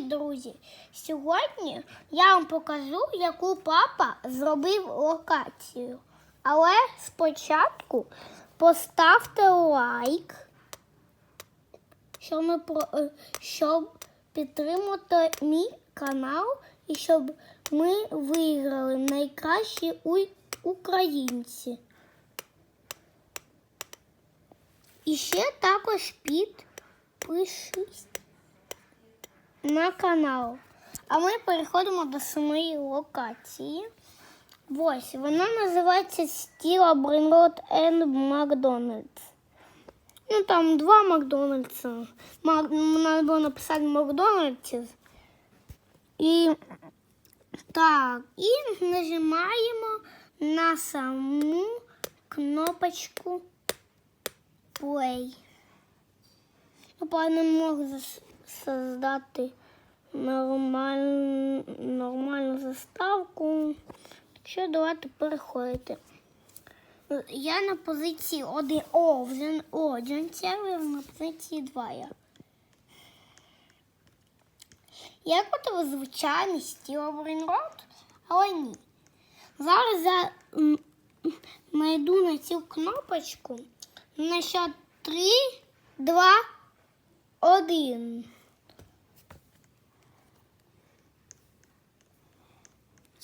Привіт, друзі! Сьогодні я вам покажу, яку папа зробив локацію. Але спочатку поставте лайк, щоб, ми е, щоб підтримати мій канал і щоб ми виграли найкращі українці. І ще також підпишись на канал. А ми переходимо до самої локації. Ось, вона називається Стіла Брейнрод and Макдональдс. Ну там два Макдональдса. Мак... Треба було написати Макдональдсів. І так, і нажимаємо на саму кнопочку Play. Ну, правда, не можу зас- создати нормаль... нормальну заставку. Що давайте переходити. Я на позиції 1. О, один сервер на позиції 2 я. Як от звичайний стіл Брейнрод, але ні. Зараз я м, на цю кнопочку на счет 3, 2, 1.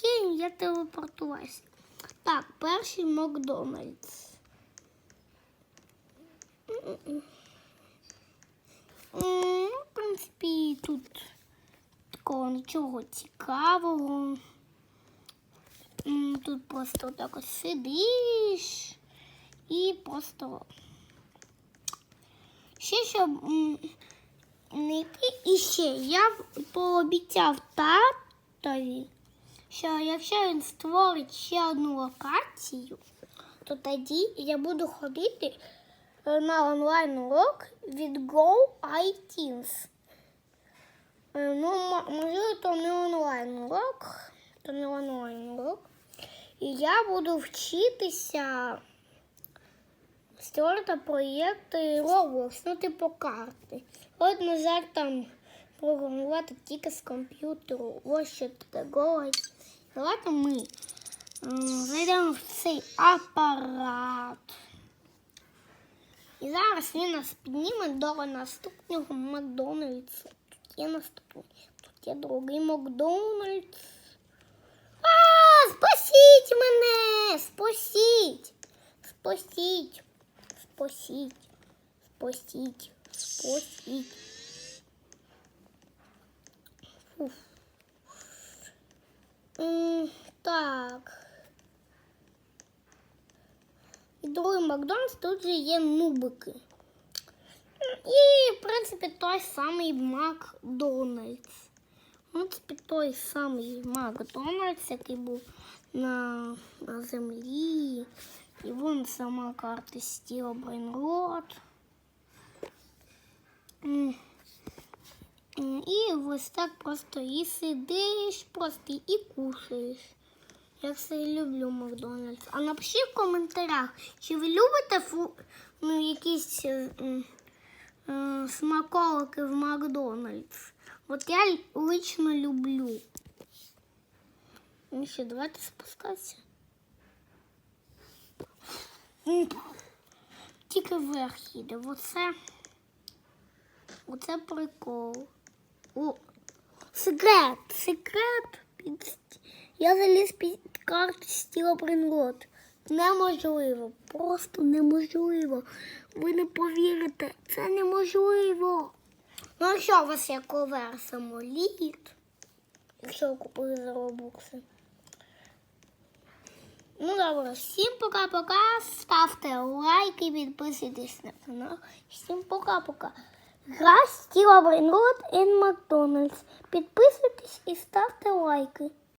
Є, я телепортувався. Так, перший Макдональдс. Ну, в принципі, тут такого нічого цікавого. Тут просто так ось сидиш і просто ще щоб не йти. І ще я пообіцяв татові, що якщо він створить ще одну локацію, то тоді я буду ходити е, на онлайн урок від Go iTeens. Е, Ну, можливо, то не онлайн урок, то не онлайн урок. І я буду вчитися створити проєкти Roblox, ну, типу карти. От, на жаль, там програмувати тільки з комп'ютеру. Ось що таке. Давайте ми м, зайдемо в цей апарат. І зараз він нас підніме до наступного Макдональдсу. Тут є наступний, тут є другий Макдональдс. А, спасіть мене! Спасіть! Спасіть! Спасіть! Спасіть! Спасіть! Фуф. Другий Макдональдс тут же є нубики. І, в принципі, той самий Макдональдс. В принципі, той самий Макдональдс, який був на, на землі. І вон сама карта Стіл Брейнрод. М. М, І ось так просто і сидиш, просто і кушаєш. Я все люблю Макдональдс. А напишіть в коментарях, чи ви любите фу... ну, якісь е, е, смаколики в Макдональдс? От я лично люблю. Ну що, давайте спускатися. Тільки вверх їде. Оце. Оце прикол. О, секрет, секрет. Я заліз під карту стіла Бринрод. Неможливо, просто неможливо. Ви не повірите, це неможливо. Ну, а що у вас є ковер самоліт? Якщо ви купили за робокси. Ну добре, всім пока-пока. Ставте лайки, підписуйтесь на канал. Всім пока-пока. Гра Стіла Брейнрод і Макдональдс. Підписуйтесь і ставте лайки.